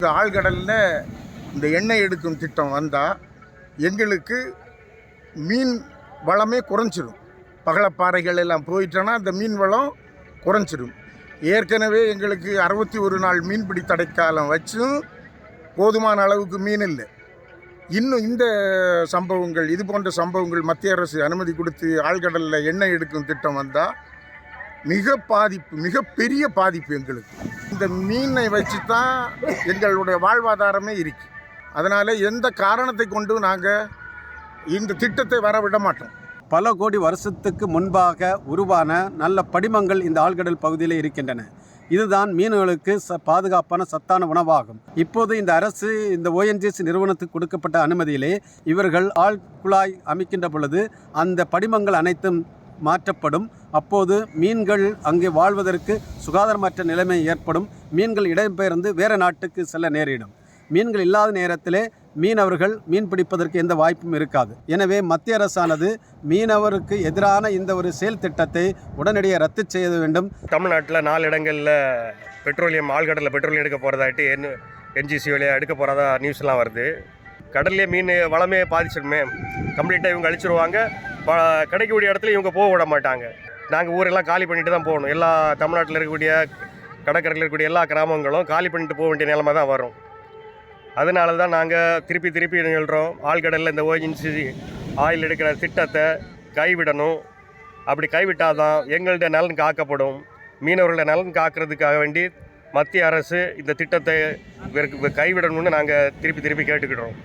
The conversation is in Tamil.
இந்த ஆழ்கடலில் இந்த எண்ணெய் எடுக்கும் திட்டம் வந்தால் எங்களுக்கு மீன் வளமே குறைஞ்சிரும். பகலப்பாறைகள் எல்லாம் போயிட்டோன்னா அந்த மீன் வளம் குறைஞ்சிரும். ஏற்கனவே எங்களுக்கு அறுபத்தி ஒரு நாள் மீன்பிடி தடைக்காலம் வச்சும் போதுமான அளவுக்கு மீன் இல்லை. இன்னும் இந்த சம்பவங்கள் இது போன்ற சம்பவங்கள் மத்திய அரசு அனுமதி கொடுத்து ஆழ்கடலில் எண்ணெய் எடுக்கும் திட்டம் வந்தால் மிக பாதிப்பு மிகப்பெரிய பாதிப்பு எங்களுக்கு. இந்த மீனை வச்சு தான் எங்களுடைய வாழ்வாதாரமே இருக்கு. அதனால் எந்த காரணத்தை கொண்டு நாங்கள் இந்த திட்டத்தை வர விட மாட்டோம். பல கோடி வருஷத்துக்கு முன்பாக உருவான நல்ல படிமங்கள் இந்த ஆழ்கடல் பகுதியில் இருக்கின்றன. இதுதான் மீன்களுக்கு ச பாதுகாப்பான சத்தான உணவாகும். இப்போது இந்த அரசு இந்த ஓஎன்ஜிசி நிறுவனத்துக்கு கொடுக்கப்பட்ட அனுமதியிலே இவர்கள் ஆழ்குழாய் அமைக்கின்ற பொழுது அந்த படிமங்கள் அனைத்தும் மாற்றப்படும். அப்போது மீன்கள் அங்கே வாழ்வதற்கு சுகாதாரமற்ற நிலைமை ஏற்படும். மீன்கள் இடம்பெயர்ந்து வேறு நாட்டுக்கு செல்ல நேரிடும். மீன்கள் இல்லாத நேரத்திலே மீனவர்கள் மீன் பிடிப்பதற்கு எந்த வாய்ப்பும் இருக்காது. எனவே மத்திய அரசானது மீனவருக்கு எதிரான இந்த ஒரு செயல் திட்டத்தை உடனடியாக ரத்து செய்ய வேண்டும். தமிழ்நாட்டில் நாலு இடங்களில் பெட்ரோலியம் ஆழ்கடலில் பெட்ரோலியம் எடுக்க போகிறதாட்டு என் என்ஜிசி வழியாக எடுக்க போகிறதா நியூஸ்லாம் வருது. கடல்லே மீன் வளமே பாதிச்சிடுமே கம்ப்ளீட்டாக இவங்க அழிச்சிருவாங்க. ப கிடைக்கக்கூடிய இடத்துல இவங்க போக விட மாட்டாங்க. நாங்கள் ஊரெல்லாம் காலி பண்ணிட்டு தான் போகணும். எல்லா தமிழ்நாட்டில் இருக்கக்கூடிய கடற்கரையில் இருக்கக்கூடிய எல்லா கிராமங்களும் காலி பண்ணிட்டு போக வேண்டிய நிலைமை தான் வரும். அதனால தான் நாங்கள் திருப்பி திருப்பி சொல்கிறோம் ஆழ்கடலில் இந்த ஓஜென்சி ஆயில் எடுக்கிற திட்டத்தை கைவிடணும். அப்படி கைவிட்டால் தான் எங்களுடைய நலன் காக்கப்படும். மீனவர்களுடைய நலன் காக்கிறதுக்காக வேண்டி மத்திய அரசு இந்த திட்டத்தை கைவிடணும்னு நாங்கள் திருப்பி திருப்பி கேட்டுக்கிட்டோம்